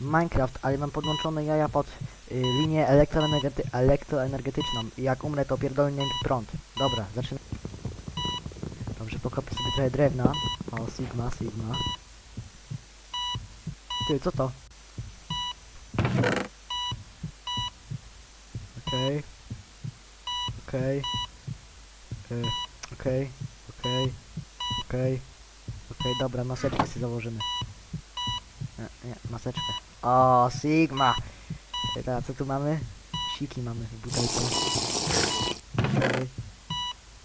Minecraft, ale mam podłączone jaja pod y, linię elektroenergety elektroenergetyczną i jak umrę to pierdolnie prąd. Dobra, zaczynamy. Dobrze, pokopię sobie trochę drewna. O, Sigma, Sigma. Ty, co to? Okej. Okej. Y, Okej. Okej. Okej. Okej, dobra, maseczkę sobie założymy. Nie, nie, maseczkę. O, Sigma! I Teraz co tu mamy? Siki mamy w butelce. Okej.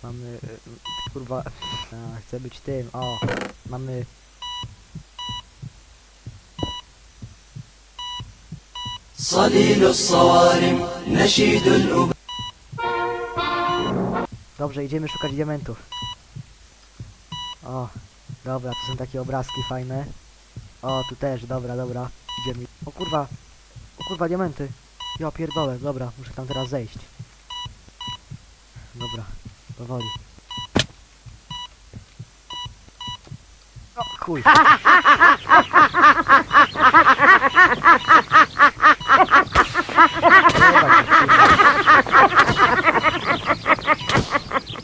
Mamy... y, y, Kurwa... A, chcę być tym. O, mamy... صليل الصوارم نشيد الأب Dobrze, idziemy szukać diamentów. O, dobra, tu są takie obrazki fajne. O, tu też, dobra, dobra. Idziemy. O kurwa, o kurwa, diamenty. Ja pierdolę, dobra, muszę tam teraz zejść. Dobra, powoli. O chuj.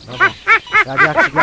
Dobra, radiacji są.